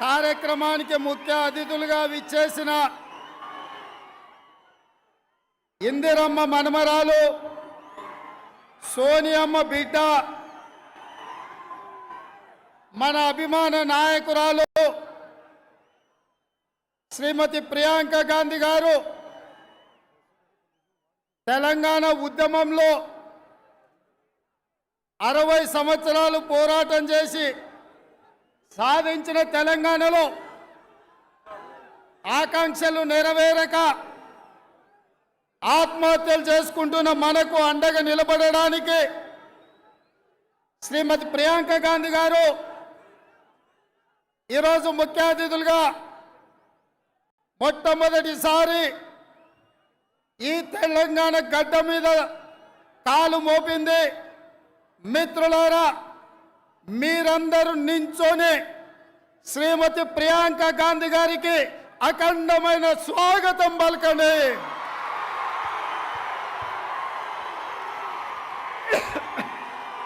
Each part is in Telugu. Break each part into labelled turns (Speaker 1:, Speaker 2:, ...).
Speaker 1: కార్యక్రమానికి ముఖ్య అతిథులుగా విచ్చేసిన ఇందిరమ్మ మనమరాలు సోనియమ్మ బిడ్డ మన అభిమాన నాయకురాలు శ్రీమతి ప్రియాంక గాంధీ గారు తెలంగాణ ఉద్యమంలో అరవై సంవత్సరాలు పోరాటం చేసి సాధించిన తెలంగాణలో ఆకాంక్షలు నెరవేరక ఆత్మహత్యలు చేసుకుంటున్న మనకు అండగా నిలబడడానికి శ్రీమతి ప్రియాంక గాంధీ గారు ఈరోజు ముఖ్య అతిథులుగా మొట్టమొదటిసారి ఈ తెలంగాణ గడ్డ మీద కాలు మోపింది. మిత్రులారా మీరందరూ నించొని శ్రీమతి ప్రియాంక గాంధీ గారికి అఖండమైన స్వాగతం పలకండి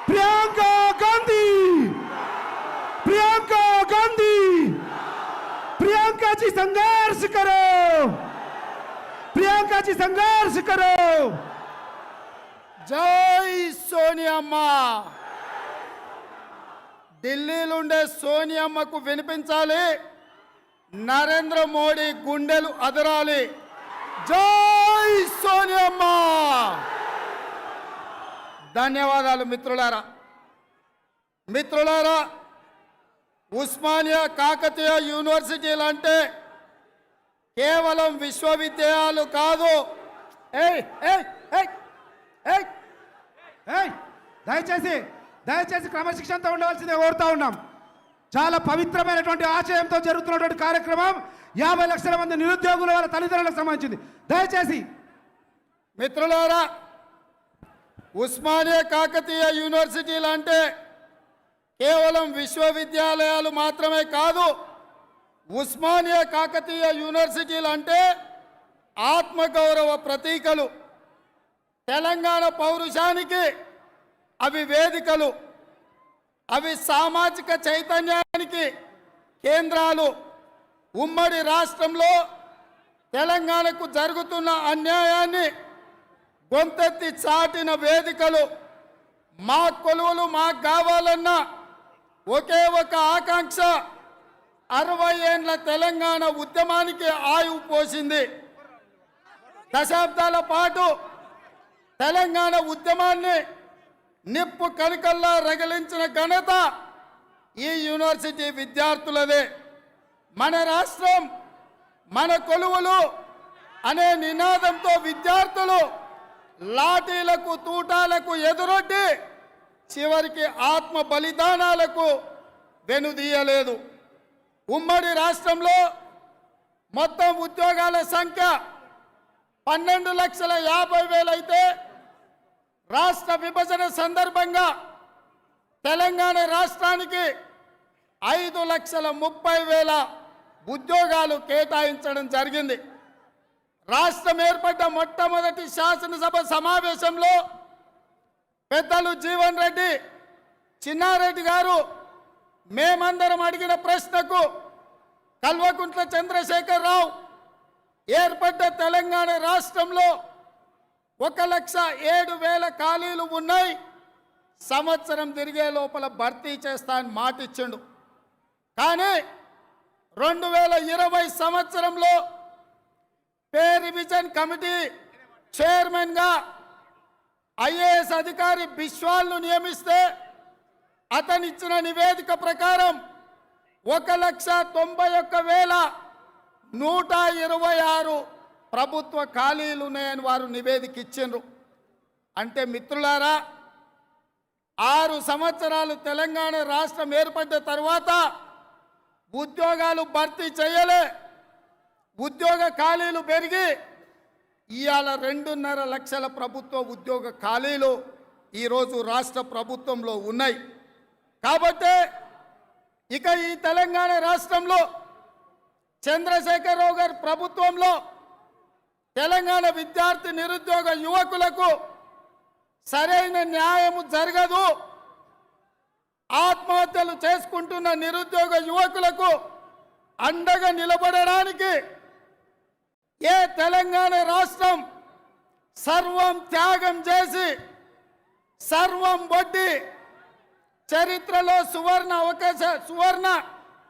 Speaker 2: प्रियंका गांधी प्रियंका गांधी प्रियंका जी संघर्ष करो प्रियंका जी संघर्ष करो
Speaker 1: జై సోనియమ్మ ఢిల్లీలో ఉండే సోనియమ్మకు వినిపించాలి. నరేంద్ర మోడీ గుండెలు అదరాలి. జై సోనియమ్మ! ధన్యవాదాలు మిత్రులారా. మిత్రులారా ఉస్మానియా కాకతీయ యూనివర్సిటీలు అంటే కేవలం విశ్వవిద్యాలయాలు కాదు.
Speaker 2: దయచేసి దయచేసి క్రమశిక్షణతో ఉండవలసిందే కోరుతా ఉన్నాం. చాలా పవిత్రమైనటువంటి ఆశయంతో జరుగుతున్నటువంటి కార్యక్రమం యాభై లక్షల మంది నిరుద్యోగుల వాళ్ళ తల్లిదండ్రులకు సంబంధించింది. దయచేసి
Speaker 1: మిత్రులారా ఉస్మానియా కాకతీయ యూనివర్సిటీలు అంటే కేవలం విశ్వవిద్యాలయాలు మాత్రమే కాదు ఉస్మానియా కాకతీయ యూనివర్సిటీలు అంటే ఆత్మగౌరవ ప్రతీకలు. తెలంగాణ పౌరుషానికి అవి వేదికలు అవి సామాజిక చైతన్యానికి కేంద్రాలు. ఉమ్మడి రాష్ట్రంలో తెలంగాణకు జరుగుతున్న అన్యాయాన్ని గొంతెత్తి చాటిన వేదికలు మా కొలువులు మాకు కావాలన్న ఒకే ఒక ఆకాంక్ష అరవై ఏండ్ల తెలంగాణ ఉద్యమానికి ఆయువు పోసింది. దశాబ్దాల పాటు తెలంగాణ ఉద్యమాన్ని నిప్పు కనికల్లా రగిలించిన ఘనత ఈ యూనివర్సిటీ విద్యార్థులదే. మన రాష్ట్రం మన కొలువులు అనే నినాదంతో విద్యార్థులు లాఠీలకు తూటాలకు ఎదురొడ్డి చివరికి ఆత్మ బలిదానాలకు వెనుదీయలేదు. ఉమ్మడి రాష్ట్రంలో మొత్తం ఉద్యోగాల సంఖ్య పన్నెండు లక్షల యాభై వేలైతే రాష్ట్ర విభజన సందర్భంగా తెలంగాణ రాష్ట్రానికి ఐదు లక్షల ముప్పై వేల ఉద్యోగాలు కేటాయించడం జరిగింది. రాష్ట్రం ఏర్పడ్డ మొట్టమొదటి శాసనసభ సమావేశంలో పెద్దలు జీవన్ రెడ్డి చిన్నారెడ్డి గారు మేమందరం అడిగిన ప్రశ్నకు కల్వకుంట్ల చంద్రశేఖరరావు ఏర్పడ్డ తెలంగాణ రాష్ట్రంలో ఒక లక్ష ఏడు వేల ఖాళీలు ఉన్నాయి. సంవత్సరం తిరిగే లోపల భర్తీ చేస్తా అని మాటిచ్చిండు. కానీ రెండు వేల ఇరవై సంవత్సరంలో పే రివిజన్ కమిటీ చైర్మన్గా ఐఏఎస్ అధికారి బిశ్వాల్ను నియమిస్తే అతనిచ్చిన నివేదిక ప్రకారం ఒక లక్ష తొంభై ఒక్క వేల నూట ఇరవై ఆరు ప్రభుత్వ ఖాళీలు ఉన్నాయని వారు నివేదిక ఇచ్చిండ్రు. అంటే మిత్రులారా ఆరు సంవత్సరాలు తెలంగాణ రాష్ట్రం ఏర్పడ్డ తర్వాత ఉద్యోగాలు భర్తీ చేయలే. ఉద్యోగ ఖాళీలు పెరిగి ఇవాళ రెండున్నర లక్షల ప్రభుత్వ ఉద్యోగ ఖాళీలు ఈరోజు రాష్ట్ర ప్రభుత్వంలో ఉన్నాయి. కాబట్టి ఇక ఈ తెలంగాణ రాష్ట్రంలో చంద్రశేఖరరావు గారి ప్రభుత్వంలో తెలంగాణ విద్యార్థి నిరుద్యోగ యువకులకు సరైన న్యాయము జరగదు. ఆత్మహత్యలు చేసుకుంటున్న నిరుద్యోగ యువకులకు అండగా నిలబడడానికి ఏ తెలంగాణ రాష్ట్రం సర్వం త్యాగం చేసి సర్వం వడ్డీ చరిత్రలో సువర్ణ అవకాశ సువర్ణ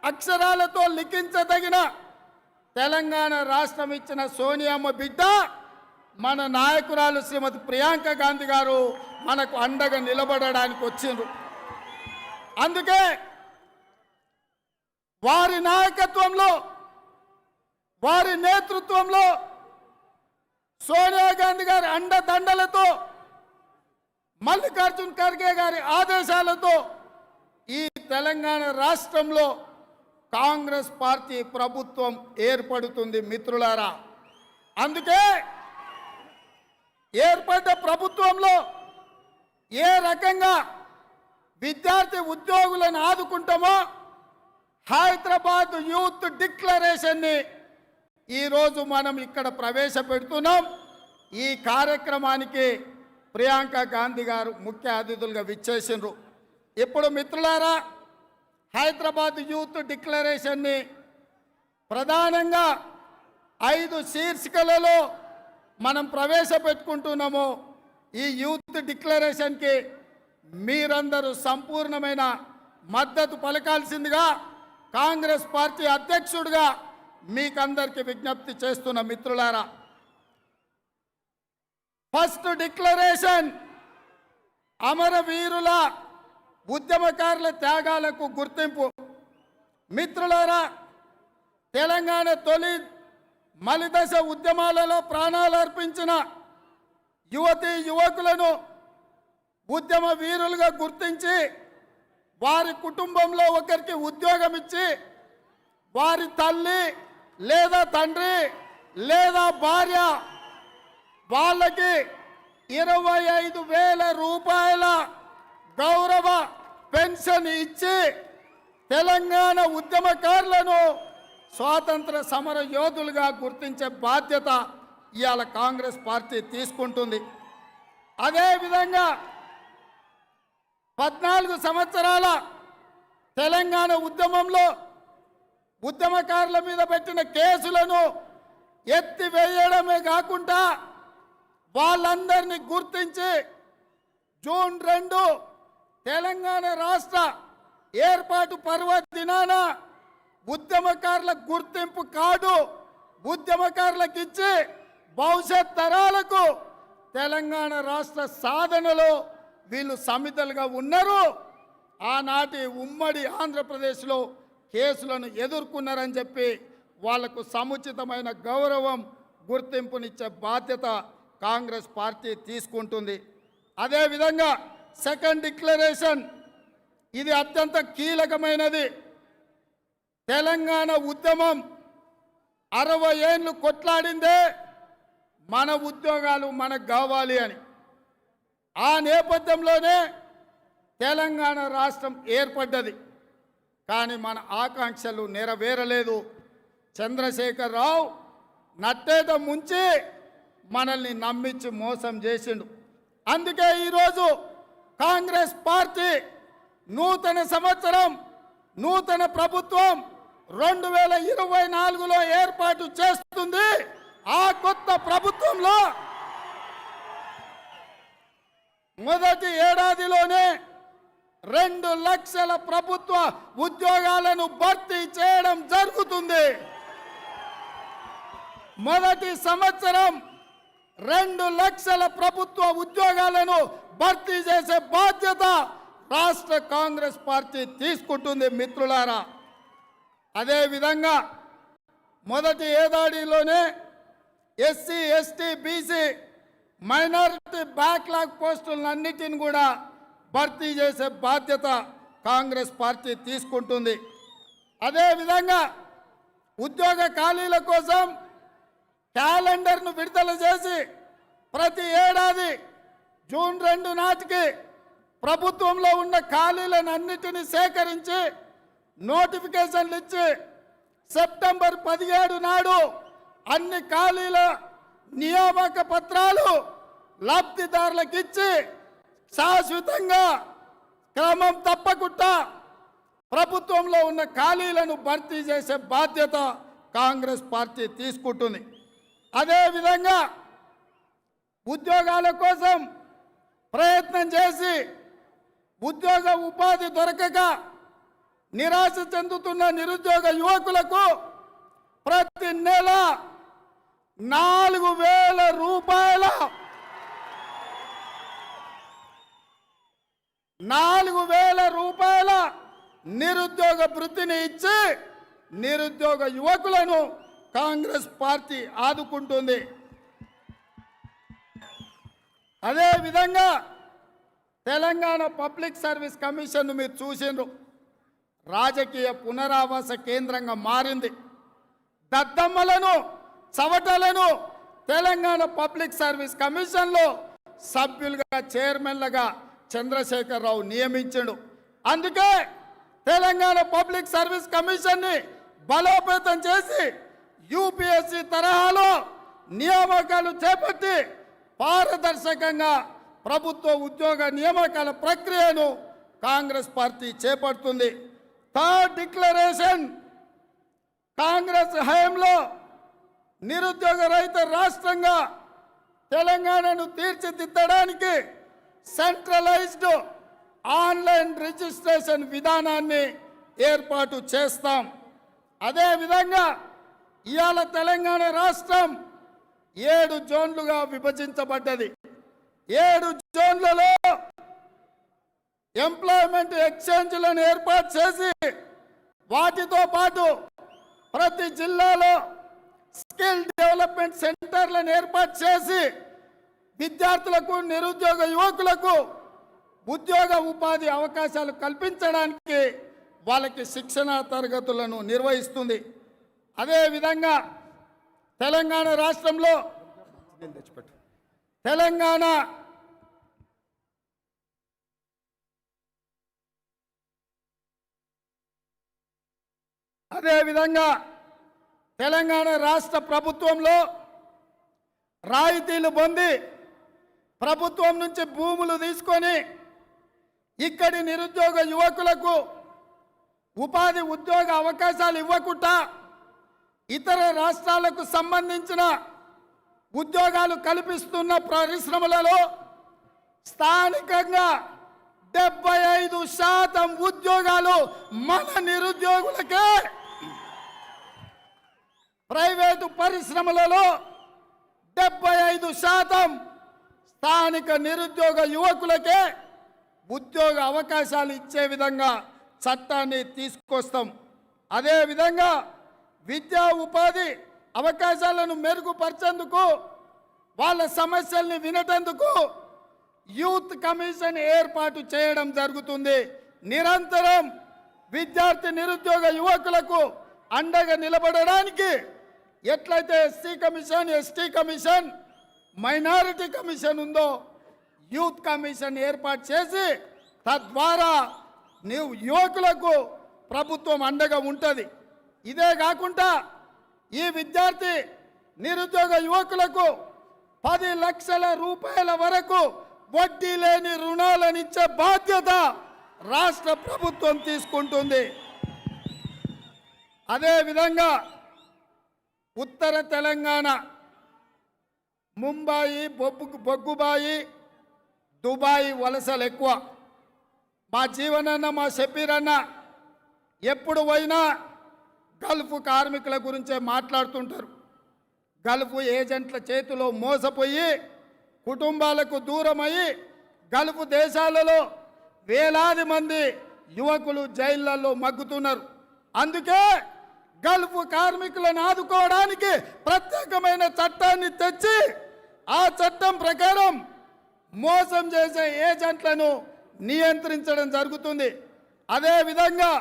Speaker 1: అక్షరాలతో లిఖించదగిన తెలంగాణ రాష్ట్రం ఇచ్చిన సోనియామ్మ బిడ్డ మన నాయకురాలు శ్రీమతి ప్రియాంక గాంధీ గారు మనకు అండగా నిలబడడానికి వచ్చిండ్రు. అందుకే వారి నాయకత్వంలో వారి నేతృత్వంలో సోనియా గాంధీ గారి అండదండలతో మల్లికార్జున్ ఖర్గే గారి ఆదేశాలతో ఈ తెలంగాణ రాష్ట్రంలో కాంగ్రెస్ పార్టీ ప్రభుత్వం ఏర్పడుతుంది మిత్రులారా. అందుకే ఏర్పడ్డ ప్రభుత్వంలో ఏ రకంగా విద్యార్థి ఉద్యోగులను ఆదుకుంటామో హైదరాబాద్ యూత్ డిక్లరేషన్ని ఈరోజు మనం ఇక్కడ ప్రవేశపెడుతున్నాం. ఈ కార్యక్రమానికి ప్రియాంక గాంధీ గారు ముఖ్య అతిథులుగా విచ్చేసినారు ఇప్పుడు మిత్రులారా హైదరాబాద్ యూత్ డిక్లరేషన్ని ప్రధానంగా ఐదు శీర్షికలలో మనం ప్రవేశపెట్టుకుంటున్నాము. ఈ యూత్ డిక్లరేషన్కి మీరందరూ సంపూర్ణమైన మద్దతు పలకాల్సిందిగా కాంగ్రెస్ పార్టీ అధ్యక్షుడిగా మీకందరికీ విజ్ఞప్తి చేస్తున్న మిత్రులారా. ఫస్ట్ డిక్లరేషన్ అమరవీరుల ఉద్యమకారుల త్యాగాలకు గుర్తింపు. మిత్రులారా తెలంగాణ తొలి మలిదశ ఉద్యమాలలో ప్రాణాలు అర్పించిన యువతి యువకులను ఉద్యమ వీరులుగా గుర్తించి వారి కుటుంబంలో ఒకరికి ఉద్యోగం ఇచ్చి వారి తల్లి లేదా తండ్రి లేదా భార్య వాళ్ళకి ఇరవై ఐదు వేల రూపాయల గౌరవ పెన్షన్ ఇచ్చి తెలంగాణ ఉద్యమకారులను స్వాతంత్ర సమర యోధులుగా గుర్తించే బాధ్యత ఇవాళ కాంగ్రెస్ పార్టీ తీసుకుంటుంది. అదేవిధంగా పద్నాలుగు సంవత్సరాల తెలంగాణ ఉద్యమంలో ఉద్యమకారుల మీద పెట్టిన కేసులను ఎత్తివేయడమే కాకుండా వాళ్ళందరినీ గుర్తించి జూన్ రెండు తెలంగాణ రాష్ట్ర ఏర్పాటు పర్వదినాన ఉద్యమకారుల గుర్తింపు కార్డు ఉద్యమకారులకు ఇచ్చి భవిష్యత్ తరాలకు తెలంగాణ రాష్ట్ర సాధనలో వీళ్ళు సమితలుగా ఉన్నారు. ఆనాటి ఉమ్మడి ఆంధ్రప్రదేశ్లో కేసులను ఎదుర్కొన్నారని చెప్పి వాళ్ళకు సముచితమైన గౌరవం గుర్తింపునిచ్చే బాధ్యత కాంగ్రెస్ పార్టీ తీసుకుంటుంది. అదేవిధంగా సెకండ్ డిక్లరేషన్ ఇది అత్యంత కీలకమైనది. తెలంగాణ ఉద్యమం అరవై ఏళ్ళు కొట్లాడిందే మన ఉద్యోగాలు మనకు కావాలి అని. ఆ నేపథ్యంలోనే తెలంగాణ రాష్ట్రం ఏర్పడ్డది. కానీ మన ఆకాంక్షలు నెరవేరలేదు. చంద్రశేఖర్ రావు నట్టేట ముంచి మనల్ని నమ్మించి మోసం చేసిండు. అందుకే ఈరోజు కాంగ్రెస్ పార్టీ నూతన సంవత్సరం నూతన ప్రభుత్వం రెండు వేల ఇరవై నాలుగులో ఏర్పాటు చేస్తుంది. ఆ కొత్త ప్రభుత్వంలో మొదటి ఏడాదిలోనే రెండు లక్షల ప్రభుత్వ ఉద్యోగాలను భర్తీ చేయడం జరుగుతుంది. మొదటి సంవత్సరం రెండు లక్షల ప్రభుత్వ ఉద్యోగాలను భర్తీ చేసే బాధ్యత రాష్ట్ర కాంగ్రెస్ పార్టీ తీసుకుంటుంది మిత్రులారా. అదేవిధంగా మొదటి ఏడాదిలోనే SC ST BC minority backlog పోస్టులన్నిటిని కూడా భర్తీ చేసే బాధ్యత కాంగ్రెస్ పార్టీ తీసుకుంటుంది. అదేవిధంగా ఉద్యోగ ఖాళీల కోసం క్యాలెండర్ను విడుదల చేసి ప్రతి ఏడాది జూన్ రెండు నాటికి ప్రభుత్వంలో ఉన్న ఖాళీలను అన్నిటినీ సేకరించి నోటిఫికేషన్లు ఇచ్చి సెప్టెంబర్ పదిహేడు నాడు అన్ని ఖాళీల నియామక పత్రాలు లబ్ధిదారులకు ఇచ్చి శాశ్వతంగా క్రమం తప్పకుండా ప్రభుత్వంలో ఉన్న ఖాళీలను భర్తీ చేసే బాధ్యత కాంగ్రెస్ పార్టీ తీసుకుంటుంది. అదేవిధంగా ఉద్యోగాల కోసం ప్రయత్నం చేసి ఉద్యోగ ఉపాధి దొరకక నిరాశ చెందుతున్న నిరుద్యోగ యువకులకు ప్రతి నెల నాలుగు వేల రూపాయల నాలుగు వేల రూపాయల నిరుద్యోగ వృత్తిని ఇచ్చి నిరుద్యోగ యువకులను కాంగ్రెస్ పార్టీ ఆదుకుంటుంది. అదేవిధంగా తెలంగాణ పబ్లిక్ సర్వీస్ కమిషన్ను మీరు చూసిండ్రు. రాజకీయ పునరావాస కేంద్రంగా మారింది. దద్దమ్మలను చవటలను తెలంగాణ పబ్లిక్ సర్వీస్ కమిషన్లో సభ్యులుగా చైర్మన్లుగా చంద్రశేఖరరావు నియమించాడు. అందుకే తెలంగాణ పబ్లిక్ సర్వీస్ కమిషన్ని బలోపేతం చేసి యూపీఎస్సీ తరహాలో నియామకాలు చేపట్టి పారదర్శకంగా ప్రభుత్వ ఉద్యోగ నియామకాల ప్రక్రియను కాంగ్రెస్ పార్టీ చేపడుతుంది. థర్డ్ డిక్లరేషన్ కాంగ్రెస్ హయాంలో నిరుద్యోగ రహిత రాష్ట్రంగా తెలంగాణను తీర్చిదిద్దడానికి సెంట్రలైజ్డ్ ఆన్లైన్ రిజిస్ట్రేషన్ విధానాన్ని ఏర్పాటు చేస్తాం. అదేవిధంగా ఇవాళ తెలంగాణ రాష్ట్రం ఏడు జోన్లుగా విభజించబడ్డది. ఏడు జోన్లలో ఎంప్లాయ్మెంట్ ఎక్స్చేంజ్లను ఏర్పాటు చేసి వాటితో పాటు ప్రతి జిల్లాలో స్కిల్ డెవలప్మెంట్ సెంటర్లను ఏర్పాటు చేసి విద్యార్థులకు నిరుద్యోగ యువకులకు ఉద్యోగ ఉపాధి అవకాశాలు కల్పించడానికి వాళ్ళకి శిక్షణ తరగతులను నిర్వహిస్తుంది. అదేవిధంగా తెలంగాణ రాష్ట్రంలో తెలంగాణ అదేవిధంగా తెలంగాణ రాష్ట్ర ప్రభుత్వంలో రాయితీలు పొంది ప్రభుత్వం నుంచి భూములు తీసుకొని ఇక్కడి నిరుద్యోగ యువకులకు ఉపాధి ఉద్యోగ అవకాశాలు ఇవ్వకుండా ఇతర రాష్ట్రాలకు సంబంధించిన ఉద్యోగాలు కల్పిస్తున్న పరిశ్రమలలో స్థానికంగా డెబ్బై ఐదు శాతం ఉద్యోగాలు మన నిరుద్యోగులకే. ప్రైవేటు పరిశ్రమలలో డెబ్బై ఐదు శాతం స్థానిక నిరుద్యోగ యువకులకే ఉద్యోగ అవకాశాలు ఇచ్చే విధంగా చట్టాన్ని తీసుకొస్తాం. అదేవిధంగా విద్యా ఉపాధి అవకాశాలను మెరుగుపరిచేందుకు వాళ్ళ సమస్యల్ని వినటందుకు యూత్ కమిషన్ ఏర్పాటు చేయడం జరుగుతుంది. నిరంతరం విద్యార్థి నిరుద్యోగ యువకులకు అండగా నిలబడడానికి ఎట్లయితే SC commission ST commission minority commission ఉందో యూత్ కమిషన్ ఏర్పాటు చేసి తద్వారా నీవు యువకులకు ప్రభుత్వం అండగా ఉంటుంది. ఇదే కాకుండా ఈ విద్యార్థి నిరుద్యోగ యువకులకు పది లక్షల రూపాయల వరకు వడ్డీ లేని రుణాలనిచ్చే బాధ్యత రాష్ట్ర ప్రభుత్వం తీసుకుంటుంది. అదేవిధంగా ఉత్తర తెలంగాణ ముంబాయి బొబ్బు బొగ్గుబాయి దుబాయ్ వలసలు ఎక్కువ. మా జీవనన్న మా షబీరన్న ఎప్పుడు పోయినా గల్ఫ్ కార్మికుల గురించే మాట్లాడుతుంటారు. గల్ఫ్ ఏజెంట్ల చేతిలో మోసపోయి కుటుంబాలకు దూరమయ్యి గల్ఫ్ దేశాలలో వేలాది మంది యువకులు జైళ్ళలో మగ్గుతున్నారు. అందుకే గల్ఫ్ కార్మికులను ఆదుకోవడానికి ప్రత్యేకమైన చట్టాన్ని తెచ్చి ఆ చట్టం ప్రకారం మోసం చేసే ఏజెంట్లను నియంత్రించడం జరుగుతుంది. అదేవిధంగా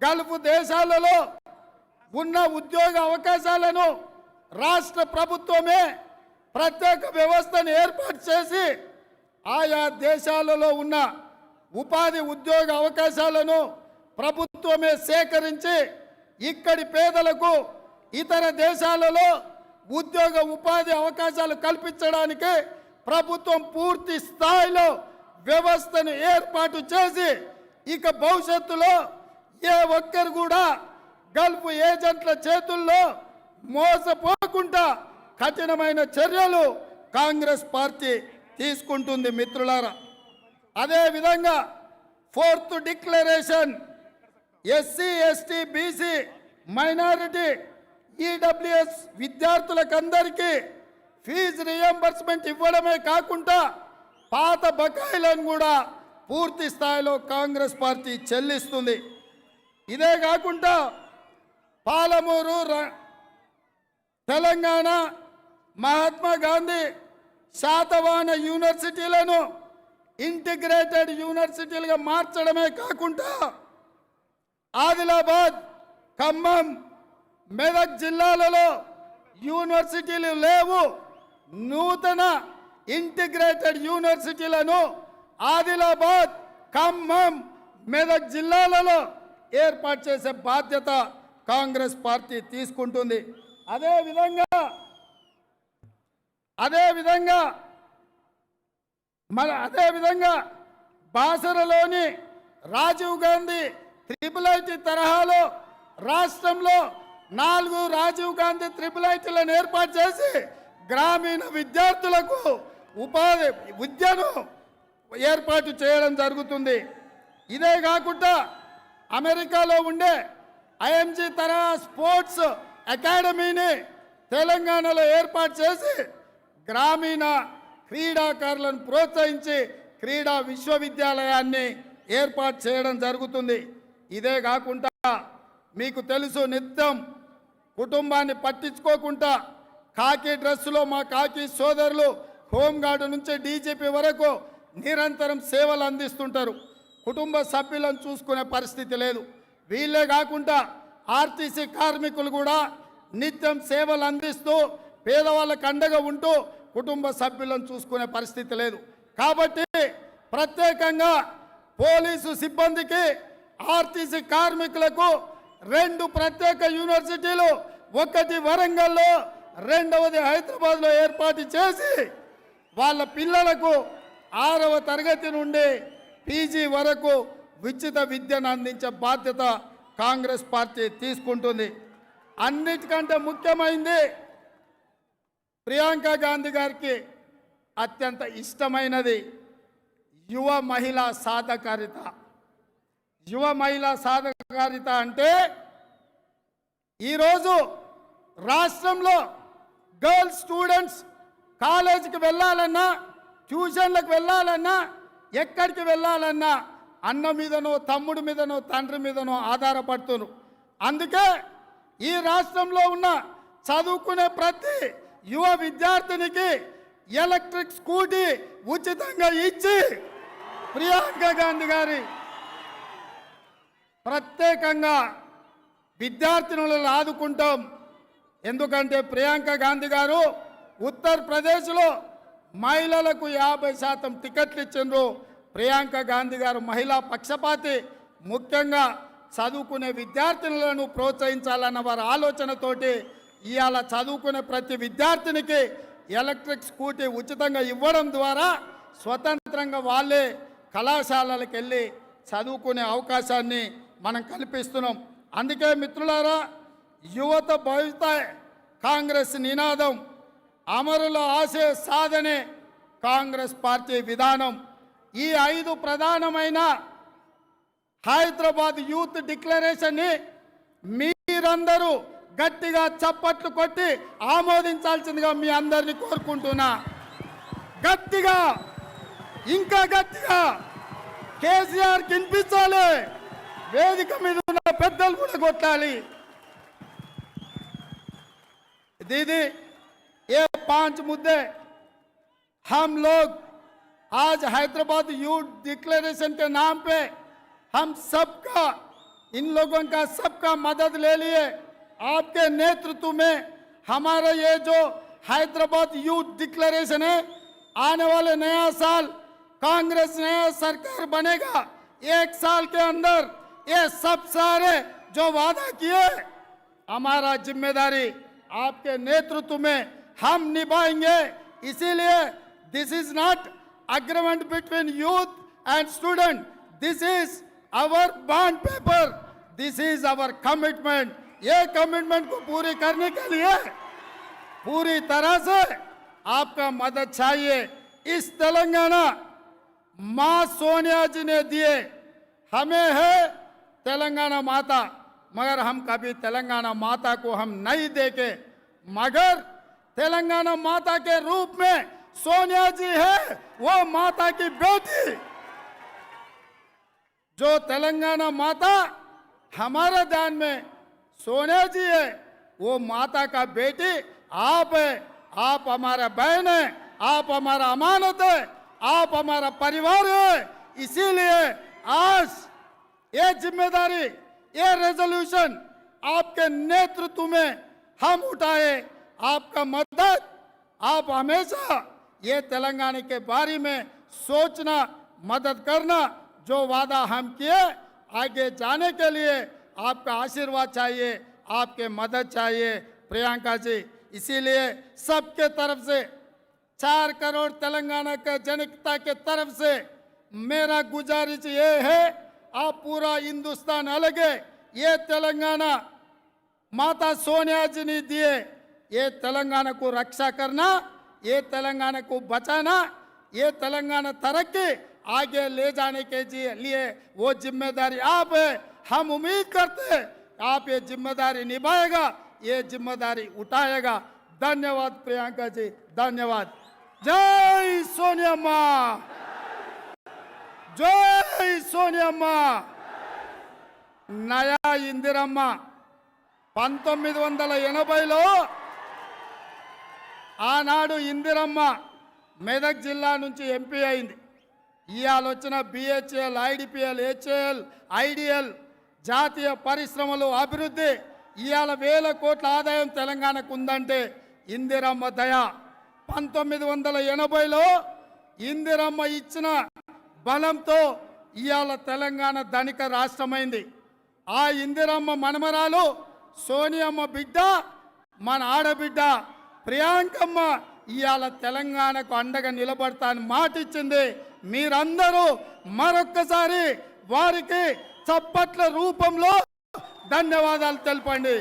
Speaker 1: గల్ఫ్ దేశాలలో ఉన్న ఉద్యోగ అవకాశాలను రాష్ట్ర ప్రభుత్వమే ప్రత్యేక వ్యవస్థను ఏర్పాటు చేసి ఆయా దేశాలలో ఉన్న ఉపాధి ఉద్యోగ అవకాశాలను ప్రభుత్వమే సేకరించి ఇక్కడి పేదలకు ఇతర దేశాలలో ఉద్యోగ ఉపాధి అవకాశాలు కల్పించడానికి ప్రభుత్వం పూర్తి స్థాయిలో వ్యవస్థను ఏర్పాటు చేసి ఇక భవిష్యత్తులో ఏ ఒక్కరు కూడా గల్ఫ్ ఏజెంట్ల చేతుల్లో మోసపోకుండా కఠినమైన చర్యలు కాంగ్రెస్ పార్టీ తీసుకుంటుంది మిత్రులారా. అదేవిధంగా fourth declaration SC ST BC minority EWS విద్యార్థులకందరికీ fee reimbursement ఇవ్వడమే కాకుండా పాత బకాయిలను కూడా పూర్తి స్థాయిలో కాంగ్రెస్ పార్టీ చెల్లిస్తుంది. ఇదే కాకుండా పాలమూరు ర- తెలంగాణ మహాత్మా గాంధీ శాతవాన యూనివర్సిటీలను ఇంటిగ్రేటెడ్ యూనివర్సిటీలుగా మార్చడమే కాకుండా ఆదిలాబాద్ ఖమ్మం మెదక్ జిల్లాలలో యూనివర్సిటీలు లేవు. నూతన ఇంటిగ్రేటెడ్ యూనివర్సిటీలను ఆదిలాబాద్ ఖమ్మం మెదక్ జిల్లాలలో ఏర్పాటు చేసే బాధ్యత కాంగ్రెస్ పార్టీ తీసుకుంటుంది. అదేవిధంగా అదేవిధంగా మన అదేవిధంగా బాసరలోని రాజీవ్ గాంధీ త్రిపుల్ ఐటీ తరహాలో రాష్ట్రంలో నాలుగు రాజీవ్ గాంధీ త్రిపుల్ ఐటీలను ఏర్పాటు చేసి గ్రామీణ విద్యార్థులకు ఉపాధి విద్యను ఏర్పాటు చేయడం జరుగుతుంది. ఇదే కాకుండా అమెరికాలో ఉండే ఐఎంజీ తరహా స్పోర్ట్స్ అకాడమీని తెలంగాణలో ఏర్పాటు చేసి గ్రామీణ క్రీడాకారులను ప్రోత్సహించి క్రీడా విశ్వవిద్యాలయాన్ని ఏర్పాటు చేయడం జరుగుతుంది. ఇదే కాకుండా మీకు తెలుసు నిత్యం కుటుంబాన్ని పట్టించుకోకుండా కాకి డ్రెస్సులో మా కాకి సోదరులు హోంగార్డు నుంచి డీజీపీ వరకు నిరంతరం సేవలు అందిస్తుంటారు. కుటుంబ సభ్యులను చూసుకునే పరిస్థితి లేదు. వీళ్ళే కాకుండా ఆర్టీసీ కార్మికులు కూడా నిత్యం సేవలు అందిస్తూ పేదవాళ్ళకు అండగా ఉంటూ కుటుంబ సభ్యులను చూసుకునే పరిస్థితి లేదు. కాబట్టి ప్రత్యేకంగా పోలీసు సిబ్బందికి ఆర్టీసీ కార్మికులకు రెండు ప్రత్యేక యూనివర్సిటీలు ఒకటి వరంగల్లో రెండవది హైదరాబాద్లో ఏర్పాటు చేసి వాళ్ళ పిల్లలకు ఆరవ తరగతి నుండి పీజీ వరకు ఉచిత విద్యను అందించే బాధ్యత కాంగ్రెస్ పార్టీ తీసుకుంటుంది. అన్నిటికంటే ముఖ్యమైనది ప్రియాంక గాంధీ గారికి అత్యంత ఇష్టమైనది యువ మహిళా సాధకారిత. యువ మహిళా సాధకారిత అంటే ఈరోజు రాష్ట్రంలో గర్ల్స్ స్టూడెంట్స్ కాలేజీకి వెళ్ళాలన్నా ట్యూషన్లకు వెళ్ళాలన్నా ఎక్కడికి వెళ్ళాలన్నా అన్న మీదనో తమ్ముడి మీదనో తండ్రి మీదనో ఆధారపడుతున్నారు అందుకే ఈ రాష్ట్రంలో ఉన్న చదువుకునే ప్రతి యువ విద్యార్థినికి ఎలక్ట్రిక్ స్కూటీ ఉచితంగా ఇచ్చి ప్రియాంక గాంధీ గారి ప్రత్యేకంగా విద్యార్థినులను ఆదుకుంటాం. ఎందుకంటే ప్రియాంక గాంధీ గారు ఉత్తరప్రదేశ్లో మహిళలకు యాభై శాతం టికెట్లు ఇచ్చిండ్రు. ప్రియాంక గాంధీ గారు మహిళా పక్షపాతి ముఖ్యంగా చదువుకునే విద్యార్థినులను ప్రోత్సహించాలన్న వారి ఆలోచనతోటి ఇవాళ చదువుకునే ప్రతి విద్యార్థినికి ఎలక్ట్రిక్ స్కూటీ ఉచితంగా ఇవ్వడం ద్వారా స్వతంత్రంగా వాళ్ళే కళాశాలలకు వెళ్ళి చదువుకునే అవకాశాన్ని మనం కల్పిస్తున్నాం. అందుకే మిత్రులారా యువత భవిత కాంగ్రెస్ నినాదం అమరుల ఆశయ సాధనే కాంగ్రెస్ పార్టీ విధానం. ఈ ఐదు ప్రధానమైన హైదరాబాద్ యూత్ డిక్లరేషన్ని మీరందరూ గట్టిగా చప్పట్లు కొట్టి ఆమోదించాల్సిందిగా మీ అందరిని కోరుకుంటున్నా గట్టిగా ఇంకా గట్టిగా కేసీఆర్ వినిపించాలి వేదిక మీద ఉన్న పెద్దలు కూడా కొట్టాలి दीदी ये पांच मुद्दे हम लोग आज हैदराबाद यूथ डिक्लेरेशन के नाम पे हम सबका, इन लोगों का सबका मदद ले लिए। आपके नेतृत्व में हमारा ये जो हैदराबाद यूथ डिक्लेरेशन है, आने वाले नया साल कांग्रेस नया सरकार बनेगा। एक साल के अंदर ये सब सारे जो वादा किए, हमारा ज़िम्मेदारी आपके नेतृत्व में हम निभाएँगे। इसीलिए this is not agreement between youth and student. This is our bond paper. This is our commitment ये कमिटमेंट को पूरी करने के लिए पूरी तरह से आपका मदद चाहिए। इस तेलंगाना माँ सोनिया जी ने दिए। हमें है तेलंगाना माता, मगर हम कभी तेलंगाना माता को हम नहीं देखे मगर तेलंगाना माता के रूप में सोनिया जी है, वो माता की बेटी। जो तेलंगाना माता हमारे ध्यान में सोनिया जी है, वो माता का बेटी। आप है, आप हमारा बहन है, आप हमारा अमानत है, आप हमारा परिवार है। इसीलिए आज ये ज़िम्मेदारी, ये रेजोल्यूशन आपके नेतृत्व में हम उठाए। आपका मदद, आप हमेशा ये तेलंगाना के बारे में सोचना, मदद करना जो वादा हम किए, आगे जाने के लिए आपका आशीर्वाद चाहिए, आपके मदद चाहिए। प्रियंका जी, इसीलिए सबके तरफ़ से, चार करोड़ तेलंगाना के जनता के तरफ़ से मेरा गुजारिश ये है, आप पूरा हिंदुस्तान अलग। है ये तेलंगाना माता सोनिया जी ने दिए, ये तेलंगाना को रक्षा करना ये तेलंगाना को बचाना ये तेलंगाना तरक्की आगे ले जाने के जी- लिए वो जिम्मेदारी आप है हम उम्मीद करते हैं आप ये जिम्मेदारी निभाएगा ये जिम्मेदारी उठाएगा धन्यवाद प्रियंका जी धन्यवाद जय सोनिया माँ जय सोनिया माँ నయా ఇందిరమ్మ పంతొమ్మిది వందల ఎనభైలో ఆనాడు ఇందిరమ్మ మెదక్ జిల్లా నుంచి ఎంపీ అయింది. ఇవాళ వచ్చిన బిహెచ్ఎల్ ఐడిపిఎల్ హెచ్ఏఎల్ ఐడిఎల్ జాతీయ పరిశ్రమలు అభివృద్ధి ఇవాళ వేల కోట్ల ఆదాయం తెలంగాణకు ఉందంటే ఇందిరమ్మ దయ. పంతొమ్మిది వందల ఎనభైలో ఇందిరమ్మ ఇచ్చిన బలంతో ఇవాళ తెలంగాణ ధనిక రాష్ట్రమైంది. ఆ ఇందిరమ్మ మనమరాలు సోనియమ్మ బిడ్డ మన ఆడబిడ్డ ప్రియాంకమ్మ ఇవాళ తెలంగాణకు అండగా నిలబడతాను మాటిచ్చింది. మాట ఇచ్చింది మీరందరూ మరొక్కసారి వారికి చప్పట్ల రూపంలో ధన్యవాదాలు తెలపండి.